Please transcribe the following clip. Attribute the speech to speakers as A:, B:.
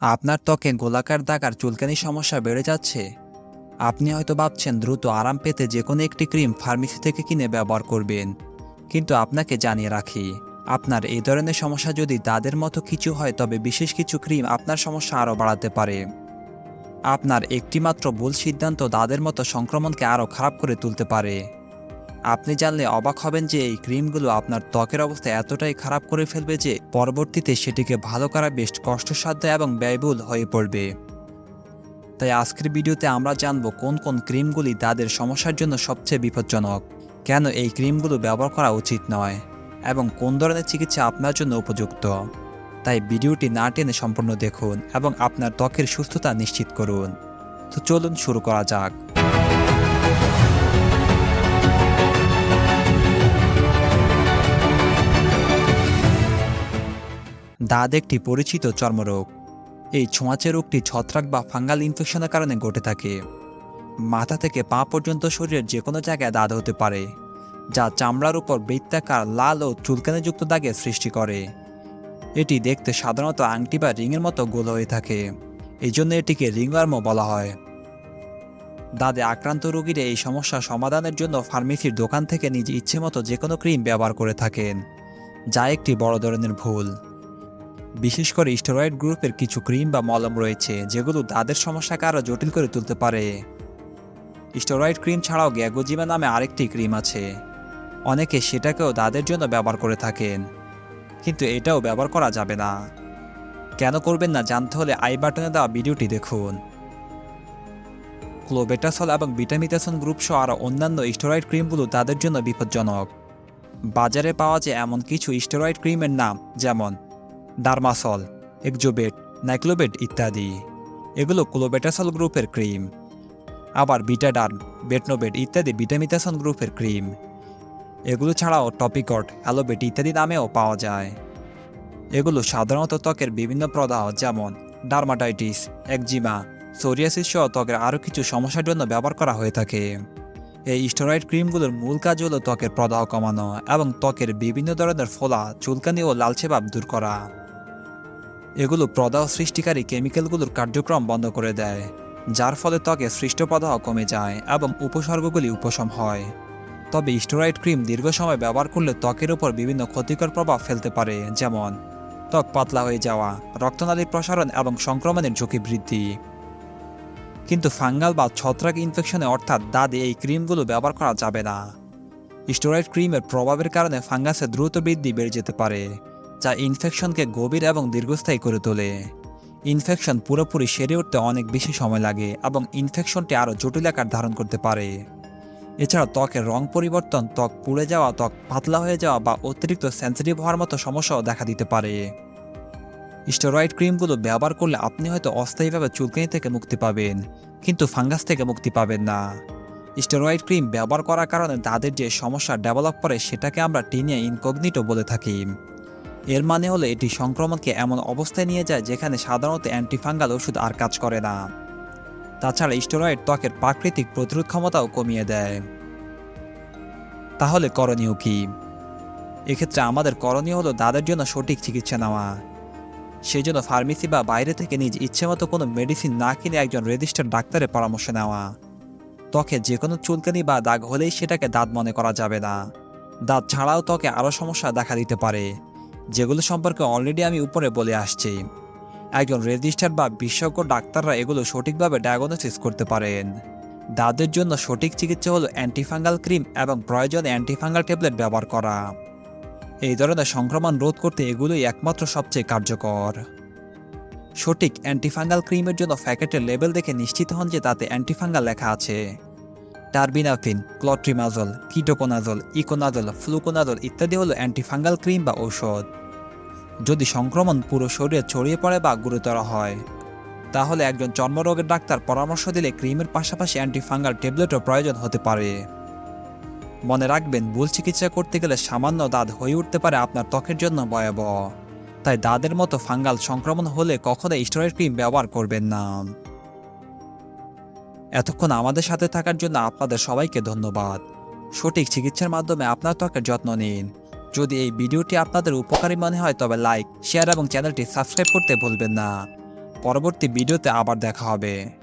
A: আপনার ত্বকে গোলাকার দাগ আর চুলকানির সমস্যা বেড়ে যাচ্ছে। আপনি হয়তো ভাবছেন দ্রুত আরাম পেতে যে কোনো একটি ক্রিম ফার্মেসি থেকে কিনে ব্যবহার করবেন। কিন্তু আপনাকে জানিয়ে রাখি, আপনার এই ধরনের সমস্যা যদি দাদের মতো কিছু হয়, তবে বিশেষ কিছু ক্রিম আপনার সমস্যা আরও বাড়াতে পারে। আপনার একটিমাত্র ভুল সিদ্ধান্ত দাদের মতো সংক্রমণকে আরও খারাপ করে তুলতে পারে। আপনি জানলে অবাক হবেন যে এই ক্রিমগুলো আপনার ত্বকের অবস্থা এতটাই খারাপ করে ফেলবে যে পরবর্তীতে সেটিকে ভালো করা বেশ কষ্টসাধ্য এবং ব্যয়বহুল হয়ে পড়বে। তাই আজকের ভিডিওতে আমরা জানব কোন কোন ক্রিমগুলি তাদের সমস্যার জন্য সবচেয়ে বিপজ্জনক, কেন এই ক্রিমগুলো ব্যবহার করা উচিত নয়, এবং কোন ধরনের চিকিৎসা আপনার জন্য উপযুক্ত। তাই ভিডিওটি না টেনে সম্পূর্ণ দেখুন এবং আপনার ত্বকের সুস্থতা নিশ্চিত করুন। তো চলুন শুরু করা যাক। দাঁত একটি পরিচিত চর্মরোগ। এই ছোঁয়াচে রোগটি ছত্রাক বা ফাঙ্গাল ইনফেকশনের কারণে ঘটে থাকে। মাথা থেকে পা পর্যন্ত শরীরের যে কোনো জায়গায় দাঁত হতে পারে, যা চামড়ার উপর বৃত্তাকার লাল ও চুলকানিযুক্ত দাগের সৃষ্টি করে। এটি দেখতে সাধারণত আংটি বা রিংয়ের মতো গোল হয়ে থাকে এই জন্য এটিকে রিংওয়ার্ম বলা হয়। দাঁতে আক্রান্ত রোগীরা এই সমস্যা সমাধানের জন্য ফার্মেসির দোকান থেকে নিজ ইচ্ছে মতো যে কোনো ক্রিম ব্যবহার করে থাকেন, যা একটি বড় ধরনের ভুল। বিশেষ করে স্টেরয়েড গ্রুপের কিছু ক্রিম বা মলম রয়েছে, যেগুলো দাঁতের সমস্যাকে আরও জটিল করে তুলতে পারে। স্টেরয়েড ক্রিম ছাড়াও গ্যাগোজিমা নামে আরেকটি ক্রিম আছে। অনেকে সেটাকেও দাঁতের জন্য ব্যবহার করে থাকেন, কিন্তু এটাও ব্যবহার করা যাবে না। কেন করবেন না জানতে হলে আই বাটনে দেওয়া ভিডিওটি দেখুন। ক্লোবেটাসল এবং ভিটামিটাসন গ্রুপ সহ আরও অন্যান্য স্টেরয়েড ক্রিমগুলো তাদের জন্য বিপজ্জনক। বাজারে পাওয়া যায় এমন কিছু স্টেরয়েড ক্রিমের নাম, যেমন ডার্মাসল এক্সোবেট, নাইক্লোবেট ইত্যাদি। এগুলো ক্লোবেটাসল গ্রুপের ক্রিম। আবার বিটাডার্ম, বেটনোবেট ইত্যাদি ভিটামিটাসন গ্রুপের ক্রিম। এগুলো ছাড়াও টপিকট অ্যালোবেট ইত্যাদি নামেও পাওয়া যায়। এগুলো সাধারণত ত্বকের বিভিন্ন প্রদাহ, যেমন ডার্মাটাইটিস, একজিমা, সোরিয়াসিস সহ ত্বকের আরও কিছু সমস্যার জন্য ব্যবহার করা হয়ে থাকে। এই স্টেরয়েড ক্রিমগুলোর মূল কাজ হলো ত্বকের প্রদাহ কমানো এবং ত্বকের বিভিন্ন ধরনের ফোলা, চুলকানি ও লালচে ভাব দূর করা। এগুলো প্রদাহ সৃষ্টিকারী কেমিক্যালগুলোর কার্যক্রম বন্ধ করে দেয়, যার ফলে ত্বকে সৃষ্ট প্রদাহ কমে যায় এবং উপসর্গগুলি উপশম হয়। তবে স্টেরয়েড ক্রিম দীর্ঘ সময় ব্যবহার করলে ত্বকের উপর বিভিন্ন ক্ষতিকর প্রভাব ফেলতে পারে, যেমন ত্বক পাতলা হয়ে যাওয়া রক্তনালীর প্রসারণ এবং সংক্রমণের ঝুঁকি বৃদ্ধি। কিন্তু ফাঙ্গাল বা ছত্রাক ইনফেকশনে অর্থাৎ দাঁতে এই ক্রিমগুলো ব্যবহার করা যাবে না। স্টেরয়েড ক্রিমের প্রভাবের কারণে ফাঙ্গাসের দ্রুত বৃদ্ধি বেড়ে যেতে পারে। যা ইনফেকশনকে গভীর এবং দীর্ঘস্থায়ী করে তোলে। ইনফেকশন পুরোপুরি সেরে উঠতে অনেক বেশি সময় লাগে এবং ইনফেকশনটি আরও জটিল আকার ধারণ করতে পারে। এছাড়া ত্বকের রং পরিবর্তন, ত্বক পুড়ে যাওয়া, ত্বক পাতলা হয়ে যাওয়া বা অতিরিক্ত সেন্সিটিভ হওয়ার মতো সমস্যাও দেখা দিতে পারে। স্টেরয়েড ক্রিমগুলো ব্যবহার করলে আপনি হয়তো অস্থায়ীভাবে চুলকানি থেকে মুক্তি পাবেন, কিন্তু ফাঙ্গাস থেকে মুক্তি পাবেন না। স্টেরয়েড ক্রিম ব্যবহার করার কারণে তাদের যে সমস্যা ডেভেলপ করে সেটাকে আমরা টিনিয়া ইনকগনিটো বলে থাকি। এর মানে হলো এটি সংক্রমণকে এমন অবস্থায় নিয়ে যায় যেখানে সাধারণত অ্যান্টিফাঙ্গাল ওষুধ আর কাজ করে না। তাছাড়া স্টেরয়েড ত্বকের প্রাকৃতিক প্রতিরোধ ক্ষমতাও কমিয়ে দেয়। তাহলে করণীয় কি? এক্ষেত্রে আমাদের করণীয় হলো দাদের জন্য সঠিক চিকিৎসা নেওয়া। সেই জন্য ফার্মেসি বা বাইরে থেকে নিজ ইচ্ছে মতো কোনো মেডিসিন না কিনে একজন রেজিস্টার্ড ডাক্তারের পরামর্শ নেওয়া। ত্বকে যে কোনো চুলকানি বা দাগ হলেই সেটাকে দাঁত মনে করা যাবে না। দাঁত ছাড়াও ত্বকে আরও সমস্যা দেখা দিতে পারে। যেগুলো সম্পর্কে অলরেডি আমি উপরে বলে আসছি। একজন রেজিস্টার বা বিশেষজ্ঞ ডাক্তাররা এগুলো সঠিকভাবে ডায়াগনোসিস করতে পারেন। দাঁতের জন্য সঠিক চিকিৎসা হলো অ্যান্টিফাঙ্গাল ক্রিম এবং প্রয়োজনে অ্যান্টিফাঙ্গাল ট্যাবলেট ব্যবহার করা। এই ধরনের সংক্রমণ রোধ করতে এগুলোই একমাত্র সবচেয়ে কার্যকর। সঠিক অ্যান্টিফাঙ্গাল ক্রিমের জন্য প্যাকেটের লেবেল দেখে নিশ্চিত হন যে তাতে অ্যান্টিফাঙ্গাল লেখা আছে। Terbinafine clotrimazole ketoconazole econazole fluconazole ইত্যাদি হলো অ্যান্টিফাঙ্গাল ক্রিম বা ঔষধ। যদি সংক্রমণ পুরো শরীরে ছড়িয়ে পড়ে বা গুরুতর হয়, তাহলে একজন চর্মরোগের ডাক্তার পরামর্শ দিলে ক্রিমের পাশাপাশি অ্যান্টিফাঙ্গাল ট্যাবলেটও প্রয়োজন হতে পারে। মনে রাখবেন, ভুল চিকিৎসা করতে গেলে সামান্য দাঁত হয়ে উঠতে পারে আপনার ত্বকের জন্য ভয়াবহ। তাই দাঁতের মতো ফাঙ্গাল সংক্রমণ হলে কখনো স্টেরয়েড ক্রিম ব্যবহার করবেন না। এতক্ষণ আমাদের সাথে থাকার জন্য আপনাদের সবাইকে ধন্যবাদ। সঠিক চিকিৎসার মাধ্যমে আপনার ত্বকের যত্ন নিন। যদি এই ভিডিওটি আপনাদের উপকারী মনে হয়, তবে লাইক, শেয়ার এবং চ্যানেলটি সাবস্ক্রাইব করতে ভুলবেন না। পরবর্তী ভিডিওতে আবার দেখা হবে।